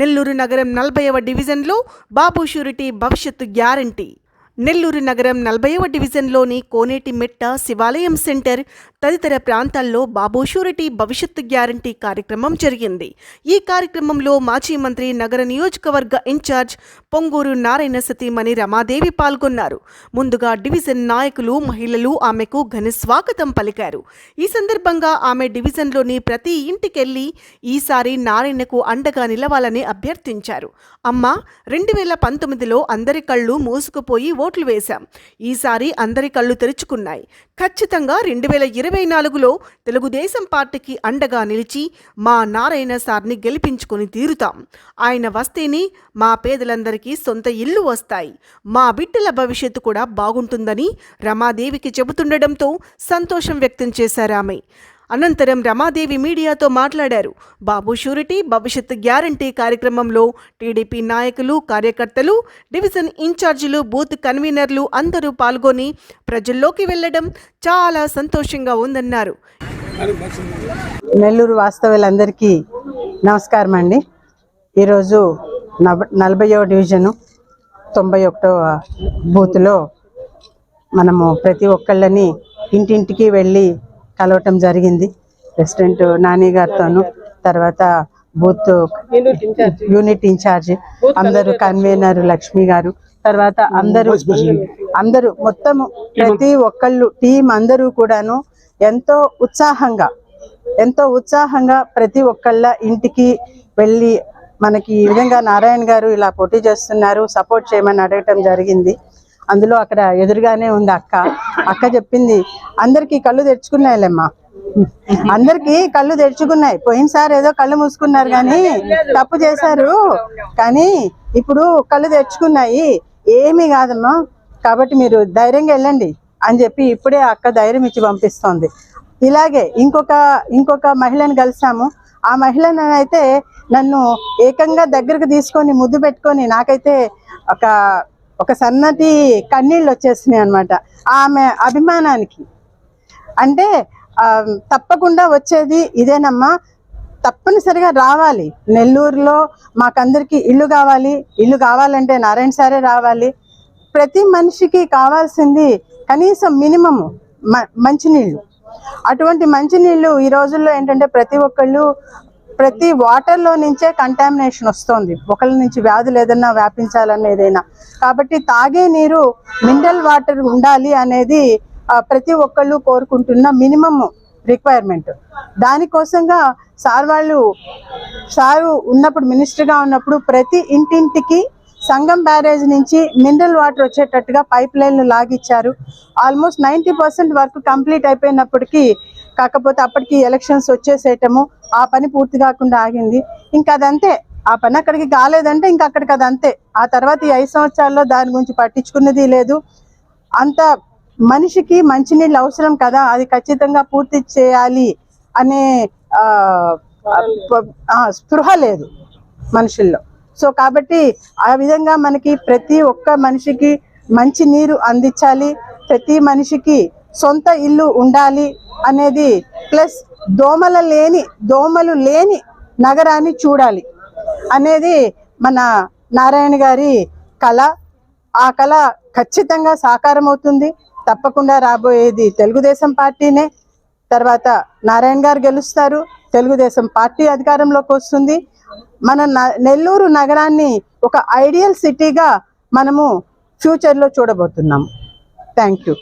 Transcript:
నెల్లూరు నగరం నలభైవ డివిజన్లో బాబు షూరిటీ భవిష్యత్తు గ్యారంటీ. నెల్లూరు నగరం నలభైవ డివిజన్లోని కోనేటి మెట్ట శివాలయం సెంటర్ తదితర ప్రాంతాల్లో బాబు షూరిటీ భవిష్యత్తు గ్యారంటీ కార్యక్రమం జరిగింది. ఈ కార్యక్రమంలో మాజీ మంత్రి నగర నియోజకవర్గ ఇన్ఛార్జ్ పొంగూరు నారాయణ సతీమణి రమాదేవి పాల్గొన్నారు. ముందుగా డివిజన్ నాయకులు మహిళలు ఆమెకు ఘన స్వాగతం పలికారు. ఈ సందర్భంగా ఆమె డివిజన్లోని ప్రతి ఇంటికెళ్ళి ఈసారి నారాయణకు అండగా నిలవాలని అభ్యర్థించారు. అమ్మ రెండు వేల పంతొమ్మిదిలో అందరి కళ్ళు మూసుకుపోయి ఓట్లు వేశాం. ఈసారి అందరి కళ్ళు తెరుచుకున్నాయి. ఖచ్చితంగా రెండు వేల ఇరవై నాలుగులో తెలుగుదేశం పార్టీకి అండగా నిలిచి మా నారాయణ సార్ని గెలిపించుకొని తీరుతాం. ఆయన వస్తేనే మా పేదలందరికీ సొంత ఇల్లు వస్తాయి. మా బిడ్డల భవిష్యత్తు కూడా బాగుంటుందని రమాదేవికి చెబుతుండడంతో సంతోషం వ్యక్తం చేశారు ఆమె. అనంతరం రమాదేవి మీడియాతో మాట్లాడారు. బాబు షూరిటీ భవిష్యత్ గ్యారంటీ కార్యక్రమంలో టీడీపీ నాయకులు కార్యకర్తలు డివిజన్ ఇన్ఛార్జీలు బూత్ కన్వీనర్లు అందరూ పాల్గొని ప్రజల్లోకి వెళ్ళడం చాలా సంతోషంగా ఉందన్నారు. నెల్లూరు వాస్తవ్యులందరికీ నమస్కారం అండి. ఈరోజు నవ నలభైవ డివిజను తొంభై ఒకటో బూత్లో మనము ప్రతి ఒక్కళ్ళని ఇంటింటికి వెళ్ళి కలవటం జరిగింది. ప్రెసిడెంట్ నాని గారితోను తర్వాత బూత్ యూనిట్ ఇన్ఛార్జ్ అందరూ కన్వీనర్ లక్ష్మి గారు తర్వాత అందరూ అందరూ మొత్తము ప్రతి ఒక్కళ్ళు టీం అందరూ కూడాను ఎంతో ఉత్సాహంగా ఎంతో ఉత్సాహంగా ప్రతి ఒక్కళ్ళ ఇంటికి వెళ్ళి మనకి ఈ విధంగా నారాయణ గారు ఇలా పోటీ చేస్తున్నారు సపోర్ట్ చేయమని అడగటం జరిగింది. అందులో అక్కడ ఎదురుగానే ఉంది అక్క. అక్క చెప్పింది అందరికీ కళ్ళు తెరుచుకున్నాయిలేమ్మా. అందరికీ కళ్ళు తెరుచుకున్నాయి. పోయినసారి ఏదో కళ్ళు మూసుకున్నారు కానీ తప్పు చేశారు. కానీ ఇప్పుడు కళ్ళు తెరుచుకున్నాయి. ఏమీ కాదమ్మా. కాబట్టి మీరు ధైర్యంగా వెళ్ళండి. అని చెప్పి ఇప్పుడే అక్క ధైర్యం ఇచ్చి పంపిస్తోంది. ఇలాగే ఇంకొక ఇంకొక మహిళను కలిసాము ఆ మహిళను అయితే నన్ను ఏకంగా దగ్గరకు తీసుకొని ముద్దు పెట్టుకొని నాకైతే ఒక ఒక సన్నటి కన్నీళ్ళు వచ్చేసినాయి అనమాట ఆమె అభిమానానికి. అంటే తప్పకుండా వచ్చేది ఇదేనమ్మా. తప్పనిసరిగా రావాలి. నెల్లూరులో మాకందరికీ ఇల్లు కావాలి. ఇల్లు కావాలంటే నారాయణ సారే రావాలి. ప్రతి మనిషికి కావాల్సింది కనీసం మినిమము మ- మంచినీళ్ళు. అటువంటి మంచినీళ్ళు ఈ రోజుల్లో ఏంటంటే ప్రతి ఒక్కళ్ళు ప్రతి వాటర్లో నుంచే కంటామినేషన్ వస్తుంది. ఒకళ్ళ నుంచి వ్యాధులు ఏదైనా వ్యాపించాలని ఏదైనా. కాబట్టి తాగే నీరు మినరల్ వాటర్ ఉండాలి అనేది ప్రతి ఒక్కళ్ళు కోరుకుంటున్న మినిమం రిక్వైర్మెంట్ దానికోసంగా సార్ వాళ్ళు సారు ఉన్నప్పుడు మినిస్టర్గా ఉన్నప్పుడు ప్రతి ఇంటింటికి సంగం బ్యారేజ్ నుంచి మినరల్ వాటర్ వచ్చేటట్టుగా పైప్ లైన్లు లాగిచ్చారు. Almost ninety percent work complete అయిపోయినప్పటికీ కాకపోతే అప్పటికి ఎలక్షన్స్ వచ్చేసేయటము ఆ పని పూర్తి కాకుండా ఆగింది. ఇంకా అదంతే. ఆ పని అక్కడికి కాలేదంటే ఇంకా అక్కడికి అది అంతే. ఆ తర్వాత ఈ ఐదు సంవత్సరాల్లో దాని గురించి పట్టించుకున్నది లేదు. అంత మనిషికి మంచినీళ్ళు అవసరం కదా. అది ఖచ్చితంగా పూర్తి చేయాలి అనే స్పృహ లేదు మనుషుల్లో. సో కాబట్టి ఆ విధంగా మనకి ప్రతి ఒక్క మనిషికి మంచి నీరు అందించాలి. ప్రతి మనిషికి సొంత ఇల్లు ఉండాలి. అనేది ప్లస్ దోమల లేని దోమలు లేని నగరాన్ని చూడాలి అనేది మన నారాయణ గారి కళ. ఆ కళ ఖచ్చితంగా సాకారం అవుతుంది తప్పకుండా రాబోయేది తెలుగుదేశం పార్టీనే. తర్వాత నారాయణ గారు గెలుస్తారు. తెలుగుదేశం పార్టీ అధికారంలోకి వస్తుంది. మన న- నెల్లూరు నగరాన్ని ఒక ఐడియల్ సిటీగా మనము ఫ్యూచర్లో చూడబోతున్నాము థ్యాంక్ యూ.